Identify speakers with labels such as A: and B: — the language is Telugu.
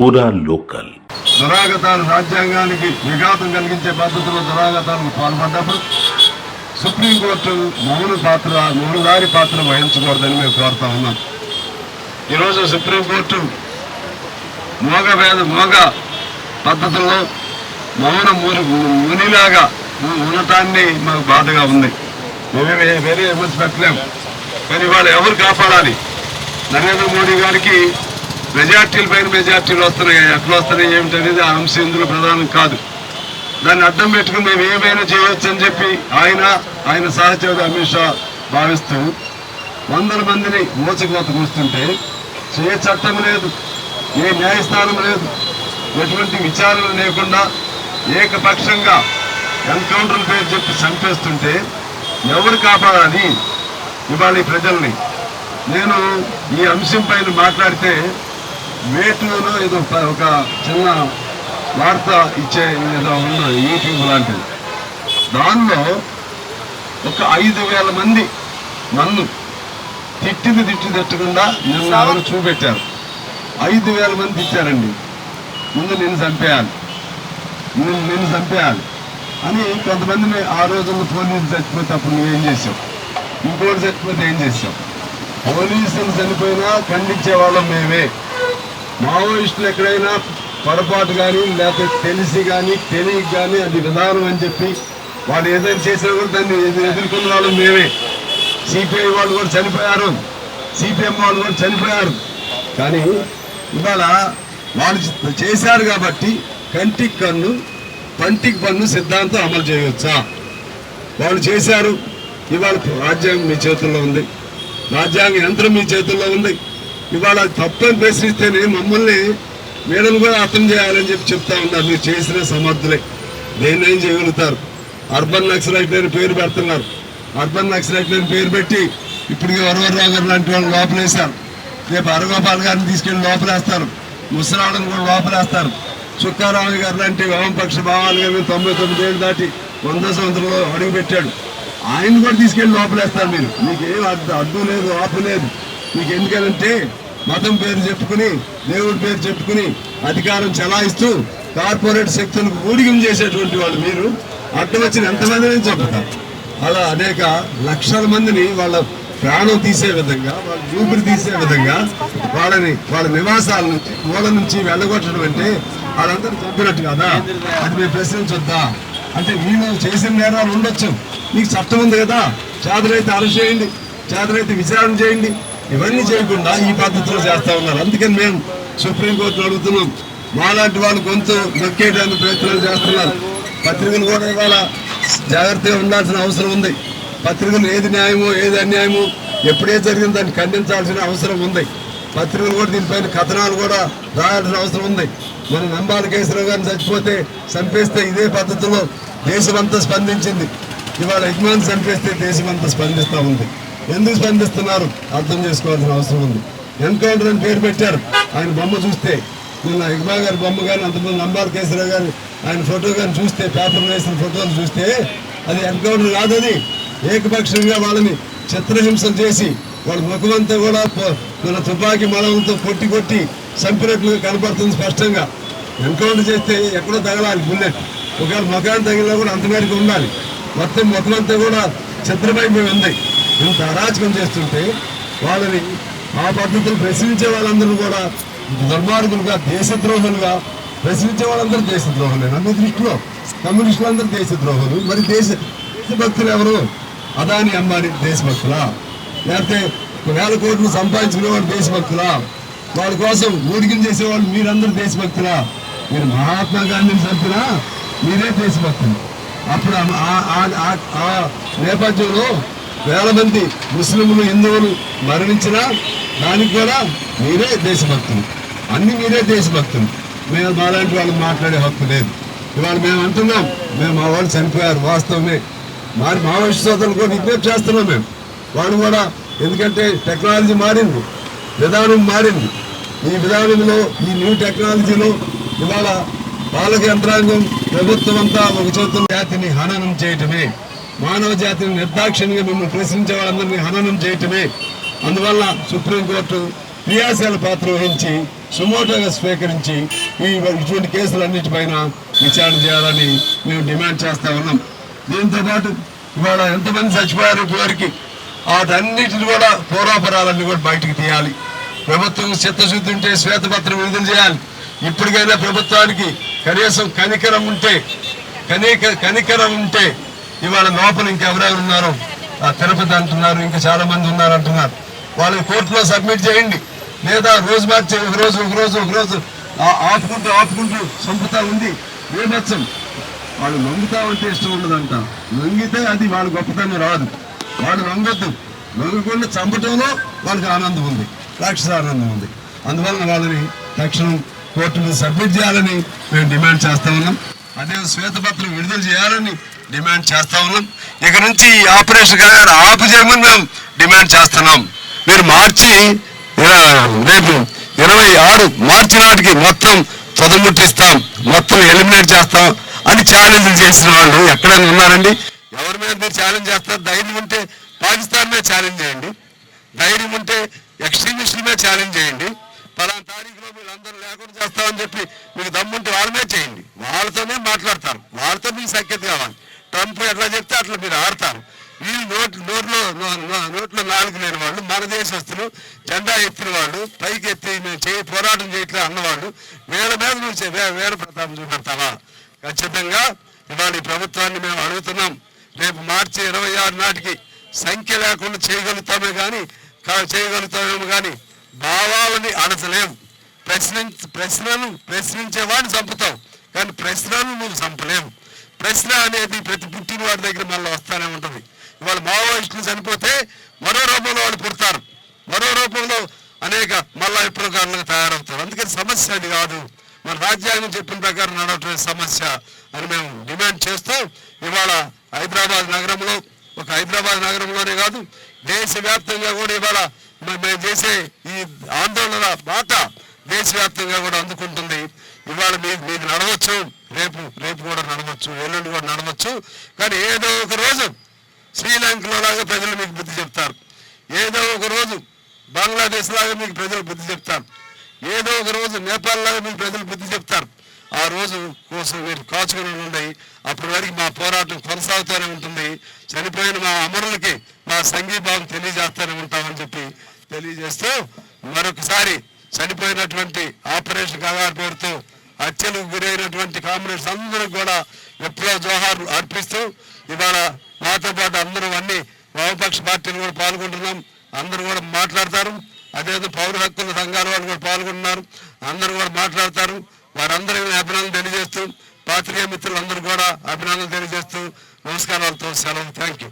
A: పూరా లోకల్.
B: దురాగతాలు రాజ్యాంగానికి విఘాతం కలిగించే పద్ధతిలో దురాగతాలకు పాల్పడ్డప్పుడు సుప్రీంకోర్టు మౌన పాత్ర మౌనదారి పాత్ర వహించకూడదని మేము కోరుతా ఉన్నాం. ఈరోజు సుప్రీంకోర్టు మోగ వేద మోగ పద్ధతుల్లో మౌన ముని మునిలాగా ఉండటాన్ని మాకు బాధగా ఉంది. మేమే వేరే విమర్శ పెట్టలేము కానీ వాళ్ళు ఎవరు కాపాడాలి? నరేంద్ర మోడీ గారికి మెజార్టీల పైన మెజార్టీలు వస్తున్నాయి ఎట్లా వస్తున్నాయి ఏమిటనేది ఆ అంశం ఇందులో ప్రధానం కాదు. దాన్ని అడ్డం పెట్టుకుని మేము ఏమైనా చేయొచ్చు అని చెప్పి ఆయన ఆయన సహచరుడు అమిత్ షా భావిస్తూ వందల మందిని మోసకోత కూర్చుంటే ఏ చట్టం లేదు ఏ న్యాయస్థానం లేదు ఎటువంటి విచారణ లేకుండా ఏకపక్షంగా ఎన్కౌంటర్ పేరు చెప్పి చంపేస్తుంటే ఎవరు కాపాడాలి ఇవాళ ప్రజల్ని? నేను ఈ అంశం పైన మాట్లాడితే వేటులో ఏదో ఒక- చిన్న వార్త ఇచ్చే ఏదో ఉన్న యూట్యూబ్ లాంటిది. దానిలో ఒక ఐదు వేల మంది నన్ను తిట్టింది తిట్టి తిట్టకుండా నిన్న చూపెట్టారు. ఐదు వేల మంది తిట్టారండి. ముందు నిన్ను చంపేయాలి. నిన్ను నిన్ను చంపేయాలి. అని కొంతమందిని ఆ రోజుల్లో పోలీసులు చచ్చిపోతే అప్పుడు నువ్వేం చేసావు? ఇంకోటి చచ్చిపోతే ఏం చేసావు? పోలీసులు చనిపోయినా ఖండించే వాళ్ళం మేమే. మావోయిస్టులు ఎక్కడైనా పొరపాటు కానీ లేకపోతే తెలిసి కానీ తెలియక కానీ అది విధానం అని చెప్పి వాళ్ళు ఏదైనా చేసినా కూడా దాన్ని ఎదుర్కొన్న వాళ్ళు మేమే. సిపిఐ వాళ్ళు కూడా చనిపోయారు. సిపిఎం వాళ్ళు కూడా చనిపోయారు. కానీ ఇవాళ వాళ్ళు చేశారు కాబట్టి కంటికి కన్ను పంటికి పన్ను సిద్ధాంతం అమలు చేయవచ్చా వాళ్ళు చేశారు. ఇవాళ రాజ్యాంగం మీ చేతుల్లో ఉంది. రాజ్యాంగ యంత్రం మీ చేతుల్లో ఉంది. ఇవాళ అది తప్పని ప్రశ్నిస్తేనే మమ్మల్ని మేడం కూడా అర్థం చేయాలని చెప్పి చెప్తా ఉన్నారు. మీరు చేసిన సమర్థులే. దేన్నేం చేయగలుగుతారు. అర్బన్ నక్సలైట్ అని పేరు పెడుతున్నారు. అర్బన్ నక్సలైట్ అని పేరు పెట్టి ఇప్పటికే వరవరరావు గారు లాంటి వాళ్ళు లోపలేశారు. రేపు అరగోపాల్ గారిని తీసుకెళ్ళి లోపలేస్తారు. ముసలాళ్ళని కూడా లోపలేస్తారు. చుక్కారావు గారు లాంటి వామపక్ష భావాలు కానీ తొంభై తొమ్మిది ఏళ్ళు దాటి వంద సంవత్సరంలో అడుగు పెట్టాడు. ఆయన కూడా తీసుకెళ్ళి లోపలేస్తారు మీరు. మీకు ఏం అడ్డు అడ్డు లేదు ఆపు లేదు. మీకు ఎందుకనంటే మతం పేరు చెప్పుకుని దేవుడి పేరు చెప్పుకుని అధికారం చెలాయిస్తూ కార్పొరేట్ శక్తులకు ఊడిగం చేసేటువంటి వాళ్ళు మీరు. అడ్డం వచ్చిన ఎంతమందిని చంపుతారు అలా అనేక లక్షల మందిని వాళ్ళ ప్రాణం తీసే విధంగా వాళ్ళ ఊపిరి తీసే విధంగా వాళ్ళని వాళ్ళ నివాసాల నుంచి మూల నుంచి వెళ్ళగొట్టడం అంటే వాళ్ళందరూ చంపినట్టు కదా. అది మేము ప్రశ్నించొద్దా? అంటే మీరు చేసిన నేరాలు ఉండొచ్చు. మీకు చట్టం ఉంది కదా. చేతనైతే అరెస్ట్ చేయండి. చేతనైతే విచారణ చేయండి. ఇవన్నీ చేయకుండా ఈ పద్ధతిలో చేస్తా ఉన్నారు. అందుకని మేము సుప్రీంకోర్టును అడుగుతున్నాం. మాలాంటి వాళ్ళు గొంతు నొక్కేయడానికి ప్రయత్నాలు చేస్తున్నారు. పత్రికలు కూడా ఇవాళ జాగ్రత్తగా ఉండాల్సిన అవసరం ఉంది. పత్రికలు ఏది న్యాయమో ఏది అన్యాయమో ఎప్పుడే జరిగిందో దాన్ని ఖండించాల్సిన అవసరం ఉంది. పత్రికలు కూడా దీనిపైన కథనాలు కూడా రాయాల్సిన అవసరం ఉంది. మన నంబాల కేసరావు గారిని చచ్చిపోతే చంపేస్తే ఇదే పద్ధతిలో దేశమంతా స్పందించింది. ఇవాళ యజమాని చంపేస్తే దేశమంతా స్పందిస్తూ ఉంది. ఎందుకు స్పందిస్తున్నారు? అర్థం చేసుకోవాల్సిన అవసరం ఉంది. ఎన్కౌంటర్ అని పేరు పెట్టారు. ఆయన బొమ్మ చూస్తే నిన్న ఇక్బా గారి బొమ్మ కానీ అంతకుముందు నంబార్ కేసరావు గారి ఆయన ఫోటో కానీ చూస్తే పేపర్ వేసిన ఫోటోలు చూస్తే అది ఎన్కౌంటర్ కాదని ఏకపక్షంగా వాళ్ళని చిత్రహింసలు చేసి వాళ్ళ ముఖమంతా కూడా మన తుపాకీ మలంతో కొట్టి కొట్టి చంపినట్లుగా కనపడుతుంది స్పష్టంగా. ఎన్కౌంటర్ చేస్తే ఎక్కడో తగలాలి బుల్లెట్. ఒకవేళ ముఖాన్ని తగిలినా కూడా అంతమేరకు ఉండాలి. మొత్తం ముఖమంతా కూడా చిత్రమైపోయి ఉంది. ఇంత అరాచకం చేస్తుంటే వాళ్ళని ఆ పద్ధతులు ప్రశ్నించే వాళ్ళందరూ కూడా దుర్మార్గులుగా దేశద్రోహులుగా ప్రశ్నించే వాళ్ళందరూ దేశద్రోహులే. నన్ను దృష్టిలో కమ్యూనిస్టులందరూ దేశద్రోహులు. మరి దేశ దేశభక్తులు ఎవరు? అదాని అంబానీ దేశభక్తులా? లేకపోతే వేల కోట్లు సంపాదించుకునే వాళ్ళు దేశభక్తులా? వాళ్ళ కోసం ఊడికం చేసేవాళ్ళు మీరందరూ దేశభక్తులా? మీరు మహాత్మా గాంధీని చంపినా మీరే దేశభక్తులు. అప్పుడు ఆ- ఆ నేపథ్యంలో వేల మంది ముస్లింలు హిందువులు మరణించినా దానికి కూడా మీరే దేశభక్తులు. అన్ని మీరే దేశభక్తులు. మేము మాలాంటి వాళ్ళు మాట్లాడే హక్కు లేదు. ఇవాళ మేము అంటున్నాం మేము మా వాళ్ళు చనిపోయారు వాస్తవమే. మరి మావోయిస్ట్ సోదరులు కూడా విజ్ఞప్తి చేస్తున్నాం మేము. వాళ్ళు కూడా ఎందుకంటే టెక్నాలజీ మారింది విధానం మారింది. ఈ విధానంలో ఈ న్యూ టెక్నాలజీలో ఇవాళ పాలక యంత్రాంగం ప్రభుత్వం అంతా ఒక చేతుల జాతిని హననం చేయటమే మానవ జాతిని నిర్దాక్షిణ్యంగా మిమ్మల్ని ప్రశ్నించే వాళ్ళందరినీ హననం చేయటమే. అందువల్ల సుప్రీంకోర్టు క్రియాశీల పాత్ర వహించి సుమోటోగా స్వీకరించి ఈ ఇటువంటి కేసులన్నిటిపైన విచారణ చేయాలని మేము డిమాండ్ చేస్తా ఉన్నాం. దీంతోపాటు ఇవాళ ఎంతమంది చచ్చిపోయారు ఇప్పటివరకు వాటన్నిటిని కూడా పూర్వాపరాలన్నీ కూడా బయటకు తీయాలి. ప్రభుత్వం చిత్తశుద్ధి ఉంటే శ్వేతపత్రం విడుదల చేయాలి. ఇప్పటికైనా ప్రభుత్వానికి కనీసం కనికరం ఉంటే కనిక కనికరం ఉంటే ఇవాళ లోపల ఇంకెవరెవరు ఉన్నారు ఆ తిరుపతి అంటున్నారు ఇంకా చాలా మంది ఉన్నారు అంటున్నారు. వాళ్ళని కోర్టులో సబ్మిట్ చేయండి. లేదా రోజు మార్చి ఒక రోజు ఒక రోజు ఒక రోజు ఆపుకుంటూ ఆపుకుంటూ చంపుతా ఉంది బీభత్సం వాళ్ళు లొంగుతా ఉంటే ఇష్టం ఉండదంట. లొంగితే అది వాళ్ళ గొప్పతనం రాదు. వాళ్ళు లొంగొద్దు. లొంగకుండా చంపటంలో వాళ్ళకి ఆనందం ఉంది. రాక్షస ఆనందం ఉంది. అందువలన వాళ్ళని తక్షణం కోర్టును సబ్మిట్ చేయాలని మేము డిమాండ్ చేస్తా ఉన్నాం. అదే శ్వేతపత్రం విడుదల చేయాలని డిమాండ్ చేస్తా ఉన్నాం. ఇక నుంచి ఈ ఆపరేషన్ గారు ఆపు చేయమని మేము డిమాండ్ చేస్తున్నాం. మీరు మార్చి రేపు ఇరవై ఆరు మార్చి నాటికి మొత్తం తుదముట్టిస్తాం మొత్తం ఎలిమినేట్ చేస్తాం. అని ఛాలెంజ్ చేసిన వాళ్ళు ఎక్కడైనా ఉన్నారండి? ఎవరి మీద మీరు ఛాలెంజ్ చేస్తారు ధైర్యం ఉంటే పాకిస్తాన్ మీద ఛాలెంజ్ చేయండి. ధైర్యం ఉంటే ఎక్స్ట్రీమిస్టుల మీద ఛాలెంజ్ చేయండి. పలానా తారీఖులో వీళ్ళందరూ అందరూ లేకుండా చేస్తామని చెప్పి మీకు దమ్ముంటే వాళ్ళనే చేయండి. వాళ్ళతోనే మాట్లాడతారు. వాళ్ళతో మీకు సఖ్యత కావాలి. ట్రంప్ ఎట్లా చెప్తే అట్లా మీరు ఆడతారు. వీళ్ళు నోట్ నోట్లో నోట్లో నాలుగు లేని వాళ్ళు మన దేశస్తులు జెండా ఎత్తిన వాళ్ళు పైకి ఎత్తి మేము చేయి పోరాటం చేయట్లే అన్నవాళ్ళు వేల మీద నుంచి వే- వేల ప్రతాపం చూపెడతావా? ఖచ్చితంగా ఇవాళ ఈ ప్రభుత్వాన్ని మేము అడుగుతున్నాం. రేపు మార్చి ఇరవై ఆరు నాటికి సంఖ్య లేకుండా చేయగలుగుతామే కానీ చేయగలుగుతామేమో కానీ భావాలని అడచలేము ప్రశ్న ప్రశ్నను ప్రశ్నించే వాడిని చంపుతావు. కానీ ప్రశ్నను నువ్వు చంపలేవు. ప్రశ్న అనేది ప్రతి పుట్టిన వాడి దగ్గర మళ్ళీ వస్తానే ఉంటుంది. ఇవాళ మావోయిస్టులు చనిపోతే మరో రూపంలో వాళ్ళు పుడతారు. మరో రూపంలో అనేక మళ్ళా విప్లవకారులుగా తయారవుతారు. అందుకని సమస్య అది కాదు. మన రాజ్యాంగం చెప్పిన ప్రకారం నడవటం సమస్య అని మేము డిమాండ్ చేస్తూ ఇవాళ హైదరాబాద్ నగరంలో ఒక హైదరాబాద్ నగరంలోనే కాదు దేశవ్యాప్తంగా కూడా ఇవాళ మ- మేము చేసే ఈ ఆందోళన బాట దేశవ్యాప్తంగా కూడా అందుకుంటుంది. ఇవాళ మీకు మీకు నడవచ్చు. రేపు రేపు కూడా నడవచ్చు. ఎల్లుండి కూడా నడవచ్చు. కానీ ఏదో ఒక రోజు శ్రీలంకలో లాగా ప్రజలు మీకు బుద్ధి చెప్తారు. ఏదో ఒక రోజు బంగ్లాదేశ్ లాగా మీకు ప్రజలు బుద్ధి చెప్తారు. ఏదో ఒక రోజు నేపాల్ లాగా మీకు ప్రజలు బుద్ధి చెప్తారు. ఆ రోజు కోసం మీరు కాచుకుని ఉండి అప్పటి వరకు మా పోరాటం కొనసాగుతూనే ఉంటుంది. చనిపోయిన మా అమరులకి మా సంఘీభావం తెలియజేస్తూనే ఉంటామని చెప్పి తెలియజేస్తూ మరొకసారి చనిపోయినటువంటి ఆపరేషన్ గగార్ పేరుతో హత్యలకు గురైనటువంటి కామ్రేడ్స్ అందరికి కూడా విప్లవ జోహార్లు అర్పిస్తూ ఇవాళ మాతో పాటు అందరూ అన్ని వామపక్ష పార్టీలు కూడా పాల్గొంటున్నాం. అందరూ కూడా మాట్లాడతారు. అదేవిధంగా పౌర హక్కుల సంఘాల వాళ్ళు కూడా పాల్గొంటున్నారు. అందరూ కూడా మాట్లాడతారు. వారందరికీ అభినందనలు తెలియజేస్తూ పాత్రికేయ మిత్రులందరూ కూడా అభినందనలు తెలియజేస్తూ నమస్కారాలతో సెలవు. Thank you